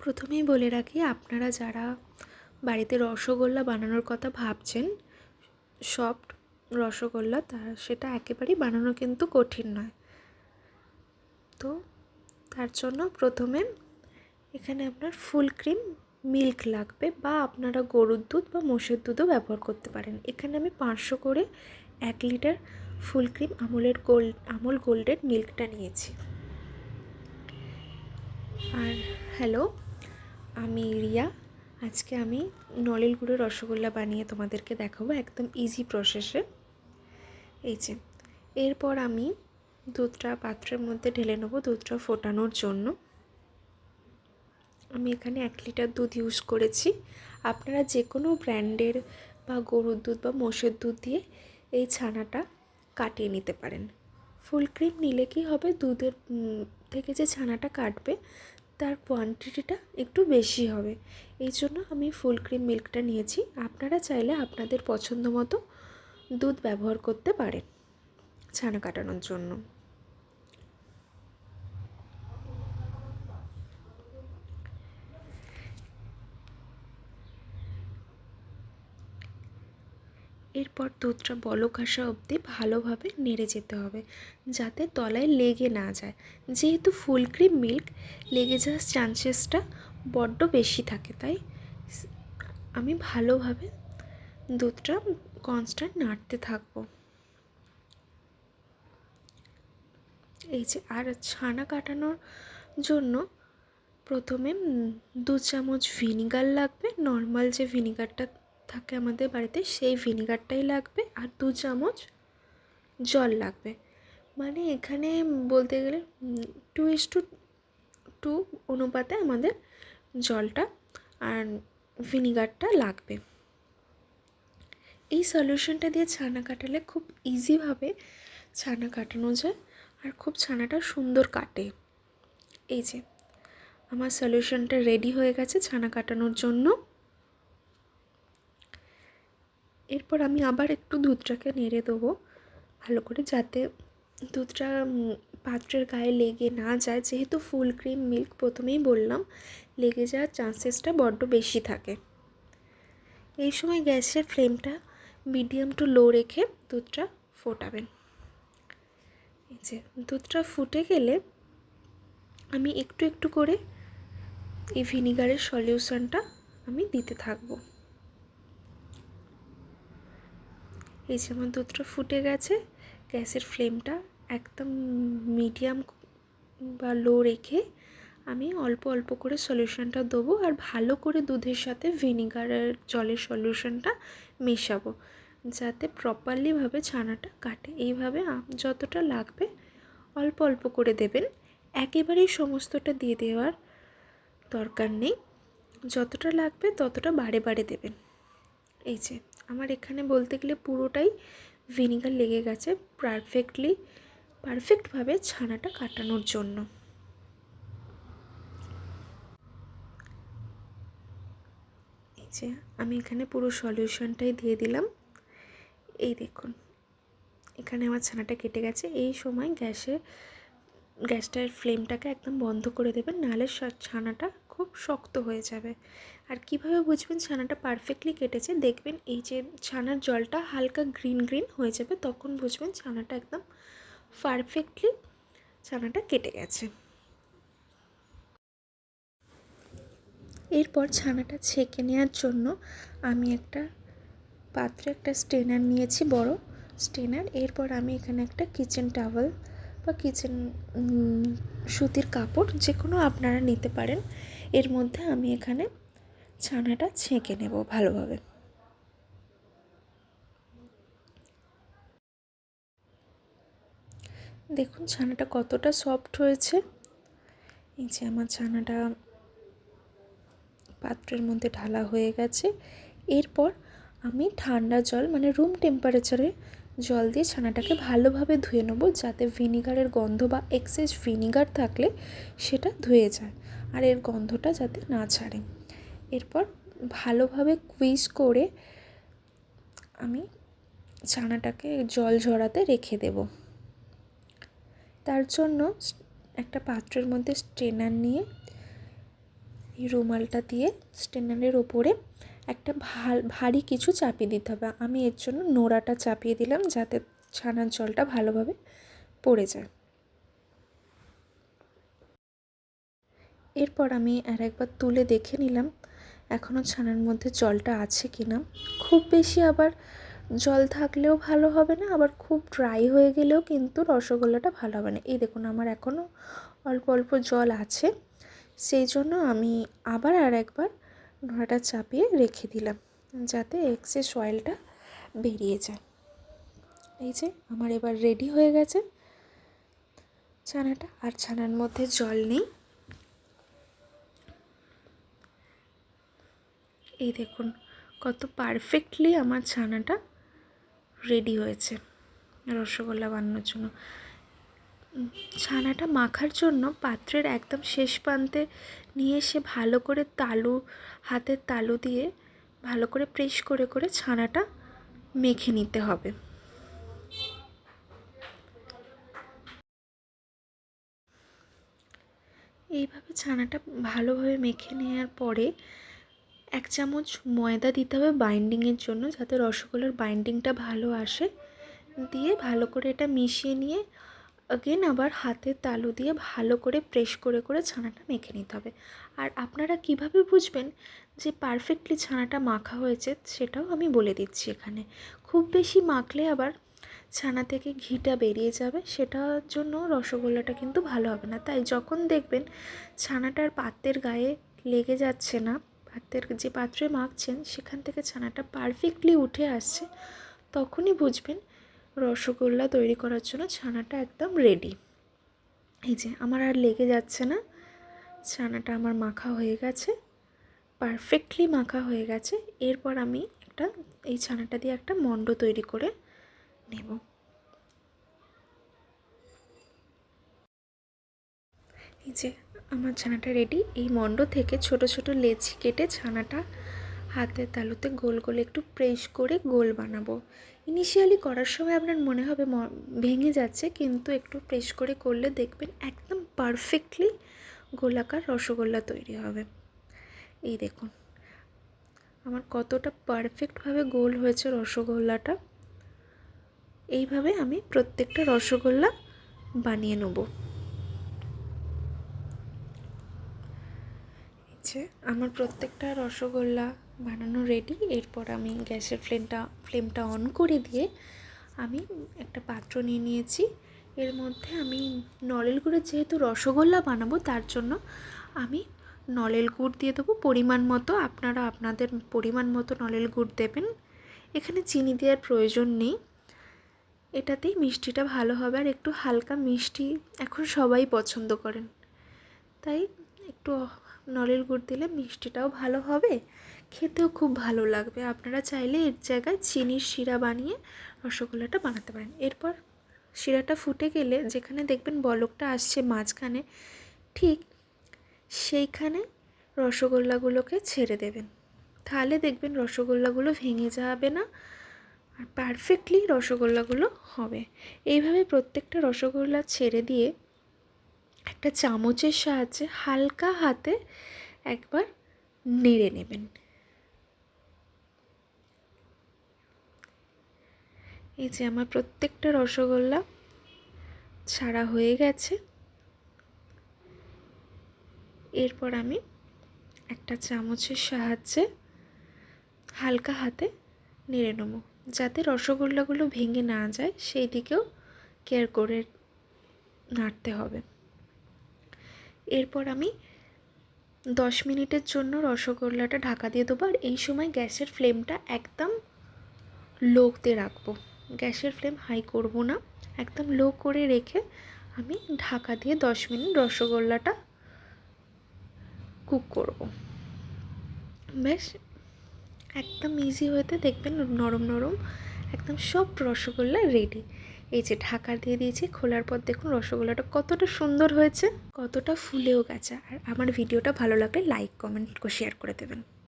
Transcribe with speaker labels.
Speaker 1: প্রথমেই বলে রাখি, আপনারা যারা বাড়িতে রসগোল্লা বানানোর কথা ভাবছেন, সফট রসগোল্লা তা সেটা একেবারেই বানানো কিন্তু কঠিন নয়। তো তার জন্য প্রথমে এখানে আপনার ফুল ক্রিম, মিল্ক লাগবে বা আপনারা গরুর দুধ বা মোষের দুধও ব্যবহার করতে পারেন। এখানে আমি পাঁচশো করে এক লিটার ফুল ক্রিম আমুলের গোল্ড আমুল গোল্ডের মিল্কটা নিয়েছি। আর হ্যালো আমি রিয়া। আজকে আমি নলেল গুঁড়ের রসগোল্লা বানিয়ে তোমাদেরকে দেখাবো একদম ইজি প্রসেসে এই যে, এরপর আমি দুধটা পাত্রের মধ্যে ঢেলে নেব, দুধটা ফোটানোর জন্য। আমি এখানে এক লিটার দুধ ইউজ করেছি। আপনারা যে কোনো ব্র্যান্ডের বা গরুর দুধ বা মোষের দুধ দিয়ে এই ছানাটা কাটিয়ে নিতে পারেন। ফুল ক্রিম নিলে কি হবে? দুধের থেকে যে ছানাটা কাটবে তার কোয়ান্টিটিটা একটু বেশি হবে। এই জন্য আমি ফুল ক্রিম মিল্কটা নিয়েছি। আপনারা চাইলে আপনাদের পছন্দ মতো দুধ ব্যবহার করতে পারেন। ছানা কাটানোর জন্য। এরপর দুধটা বলক আসা অবধি ভালোভাবে নেড়ে যেতে হবে, যাতে তলায় লেগে না যায়। যেহেতু ফুল ক্রিম মিল্ক, লেগে যাওয়ার চান্সেসটা বড্ড বেশি থাকে, তাই আমি ভালোভাবে দুধটা কনস্ট্যান্ট নাড়তে থাকব। এই যে, আর ছানা কাটানোর জন্য প্রথমে দু চামচ ভিনিগার লাগবে। নর্মাল যে ভিনিগারটা থাকে আমাদের বাড়িতে, সেই ভিনিগারটাই লাগবে আর দু চামচ জল লাগবে। মানে এখানে বলতে গেলে টু ইস টু টু অনুপাতে আমাদের জলটা আর ভিনিগারটা লাগবে। এই সলিউশনটা দিয়ে ছানা কাটালে খুব ইজিভাবে ছানা কাটানো যায় আর খুব ছানাটা সুন্দর কাটে। এই যে, আমার সলিউশনটা রেডি হয়ে গেছে ছানা কাটানোর জন্য। এরপর আমি আবার একটু দুধটাকে নেড়ে দেবো। ভালো করে যাতে দুধটা পাত্রের গায়ে লেগে না যায়। যেহেতু ফুল ক্রিম মিল্ক প্রথমেই বললাম, লেগে যাওয়ার চান্সেসটা বড্ড বেশি থাকে। এই সময় গ্যাসের ফ্লেমটা মিডিয়াম টু লো রেখে দুধটা ফোটাবেন। এই যে, দুধটা ফুটে গেলে আমি একটু একটু করে এই ভিনিগারের সলিউশনটা আমি দিতে থাকব। এই যে আমার দুধটা ফুটে গেছে, গ্যাসের ফ্লেমটা একদম মিডিয়াম বা লো রেখে আমি অল্প অল্প করে সলিউশনটা দেবো আর ভালো করে দুধের সাথে ভিনিগারের জলের সলিউশনটা মেশাবো, যাতে প্রপারলিভাবে ছানাটা কাটে। এইভাবে যতটা লাগবে অল্প অল্প করে দেবেন। একেবারেই সমস্তটা দিয়ে দেওয়ার দরকার নেই। যতটা লাগবে ততটা বারে বারে দেবেন। এই যে। আমার এখানে বলতে গেলে পুরোটাই ভিনিগার লেগে গেছে পারফেক্টলি, পারফেক্টভাবে ছানাটা কাটানোর জন্য। এই যে আমি এখানে পুরো সলিউশনটাই দিয়ে দিলাম। এই দেখুন, এখানে আমার ছানাটা কেটে গেছে। এই সময় গ্যাসে, গ্যাসটার ফ্লেমটাকে একদম বন্ধ করে দেবেন, নাহলে ছানাটা খুব শক্ত হয়ে যাবে। আর কীভাবে বুঝবেন ছানাটা পারফেক্টলি কেটেছে? দেখবেন এই যে ছানার জলটা হালকা গ্রিন গ্রিন হয়ে যাবে, তখন বুঝবেন ছানাটা একদম পারফেক্টলি ছানাটা কেটে গেছে। এরপর ছানাটা ছেঁকে নেওয়ার জন্য আমি একটা পাত্রে একটা স্টেনার নিয়েছি, বড় স্টেনার এরপর আমি এখানে একটা কিচেন টাওয়েল বা কিচেন সুতির কাপড় যে কোনো আপনারা নিতে পারেন। এর মধ্যে আমি এখানে ছানাটা ছেঁকে নেব ভালোভাবে। দেখুন ছানাটা কতটা সফট হয়েছে। এই যে আমার ছানাটা পাত্রের মধ্যে ঢালা হয়ে গেছে। এরপর আমি ঠান্ডা জল মানে রুম টেম্পারেচারে জল দিয়ে ছানাটাকে ভালোভাবে ধুয়ে নেব যাতে ভিনিগারের গন্ধ বা এক্সেস ভিনিগার থাকলে সেটা ধুয়ে যায়। আর এর গন্ধটা যাতে না ছাড়ে। এরপর ভালোভাবে কুইজ করে আমি ছানাটাকে জল ঝরাতে রেখে দেব। তার জন্য একটা পাত্রের মধ্যে স্ট্রেনার নিয়ে, এই রুমালটা দিয়ে স্টেনারের ওপরে একটা ভারী কিছু চাপিয়ে দিতে হবে। আমি এর জন্য নোড়াটা চাপিয়ে দিলাম যাতে ছানার জলটা ভালোভাবে পড়ে যায়। এরপর আমি আর একবার তুলে দেখে নিলাম এখনও ছানার মধ্যে জলটা আছে কি না খুব বেশি আবার জল থাকলেও ভালো হবে না, আবার খুব ড্রাই হয়ে গেলেও কিন্তু রসগোল্লাটা ভালো হবে না। এই দেখুন, আমার এখনও অল্প অল্প জল আছে, সেই জন্য আমি আবার আর একবার নোড়াটা চাপিয়ে রেখে দিলাম, যাতে এক্সেস অয়েলটা বেরিয়ে যায়। এই যে, আমার এবার রেডি হয়ে গেছে ছানাটা, আর ছানার মধ্যে জল নেই। এই দেখুন, কত পারফেক্টলি আমার ছানাটা রেডি হয়েছে রসগোল্লা বানানোর জন্য। ছানাটা মাখার জন্য পাত্রের একদম শেষ প্রান্তে নিয়ে এসে ভালো করে তালু, হাতের তালু দিয়ে ভালো করে প্রেস করে করে ছানাটা মেখে নিতে হবে। এইভাবে ছানাটা ভালোভাবে মেখে নেওয়ার পরে এক চামচ ময়দা দিতে হবে বাইন্ডিংয়ের জন্য যাতে রসগোল্লার বাইন্ডিংটা ভালো আসে। দিয়ে ভালো করে এটা মিশিয়ে নিয়ে আগেন আবার হাতের তালু দিয়ে ভালো করে প্রেস করে করে ছানাটা মেখে নিতে হবে। আর আপনারা কীভাবে বুঝবেন যে পারফেক্টলি ছানাটা মাখা হয়েছে সেটাও আমি বলে দিচ্ছি এখানে। খুব বেশি মাখলে আবার ছানা থেকে ঘিটা বেরিয়ে যাবে, সেটার জন্য রসগোল্লাটা কিন্তু ভালো হবে না। তাই যখন দেখবেন ছানাটার পাত্রের গায়ে লেগে যাচ্ছে না পাত্রের যে পাত্রে মাখছেন, সেখান থেকে ছানাটা পারফেক্টলি উঠে আসছে। তখনই বুঝবেন রসগোল্লা তৈরি করার জন্য ছানাটা একদম রেডি এই যে আমার আর লেগে যাচ্ছে না। ছানাটা আমার মাখা হয়ে গেছে পারফেক্টলি মাখা হয়ে গেছে। এরপর আমি একটা, এই ছানাটা দিয়ে একটা মণ্ড তৈরি করে নেব। এই যে আমার ছানাটা রেডি এই মণ্ড থেকে ছোট ছোট লেচি কেটে ছানাটা হাতের তালুতে গোল গোল একটু প্রেস করে গোল বানাবো। ইনিশিয়ালি করার সময় আপনার মনে হবে ভেঙে যাচ্ছে, কিন্তু একটু প্রেস করে করলে দেখবেন একদম পারফেক্টলি গোলাকার রসগোল্লা তৈরি হবে। এই দেখুন, আমার কতটা পারফেক্টভাবে গোল হয়েছে রসগোল্লাটা। এইভাবে আমি প্রত্যেকটা রসগোল্লা বানিয়ে নেব। আমার প্রত্যেকটা রসগোল্লা বানানো রেডি এরপর আমি গ্যাসের ফ্লেমটা ফ্লেমটা অন করে দিয়ে আমি একটা পাত্র নিয়ে নিয়েছি। এর মধ্যে আমি নলেল গুড়ের যেহেতু রসগোল্লা বানাবো, তার জন্য আমি নলেল গুড় দিয়ে দেবো। পরিমাণ মতো আপনারা আপনাদের পরিমাণ মতো নলেল গুড় দেবেন। এখানে চিনি দেওয়ার প্রয়োজন নেই। এটাতেই মিষ্টিটা ভালো হবে আর একটু হালকা মিষ্টি এখন সবাই পছন্দ করেন। তাই একটু নলের গুড় দিলে মিষ্টিটাও ভালো হবে। খেতেও খুব ভালো লাগবে। আপনারা চাইলে এর জায়গায় চিনির শিরা বানিয়ে রসগোল্লাটা বানাতে পারেন। এরপর শিরাটা ফুটে গেলে যেখানে দেখবেন বলকটা আসছে মাঝখানে, ঠিক সেইখানে রসগোল্লাগুলোকে ছেড়ে দেবেন। তাহলে দেখবেন রসগোল্লাগুলো ভেঙে যাবে না আর পারফেক্টলি রসগোল্লাগুলো হবে। এইভাবে প্রত্যেকটা রসগোল্লা ছেড়ে দিয়ে একটা চামচের সাহায্যে হালকা হাতে একবার নেড়ে নেবেন। এই যে আমার প্রত্যেকটা রসগোল্লা ছাড়া হয়ে গেছে। এরপর আমি একটা চামচের সাহায্যে হালকা হাতে নেড়ে নেব, যাতে রসগোল্লাগুলো ভেঙে না যায় সেই দিকেও কেয়ার করে নাড়তে হবে। এরপর আমি দশ মিনিটের জন্য রসগোল্লাটা ঢাকা দিয়ে দেবো আর এই সময় গ্যাসের ফ্লেমটা একদম লোতে রাখব। গ্যাসের ফ্লেম হাই করব না, একদম লো করে রেখে আমি ঢাকা দিয়ে দশ মিনিট রসগোল্লাটা কুক করব। বেশ একদম ইজি হতে দেখবেন নরম নরম একদম সব রসগোল্লা রেডি এই যে ঢাকা দিয়ে দিয়েছি, খোলার পর দেখুন রসগোল্লাটা কতটা সুন্দর হয়েছে, কতটা ফুলেও গেছে। আর আমার ভিডিওটা ভালো লাগলে লাইক কমেন্ট শেয়ার করে দেবেন।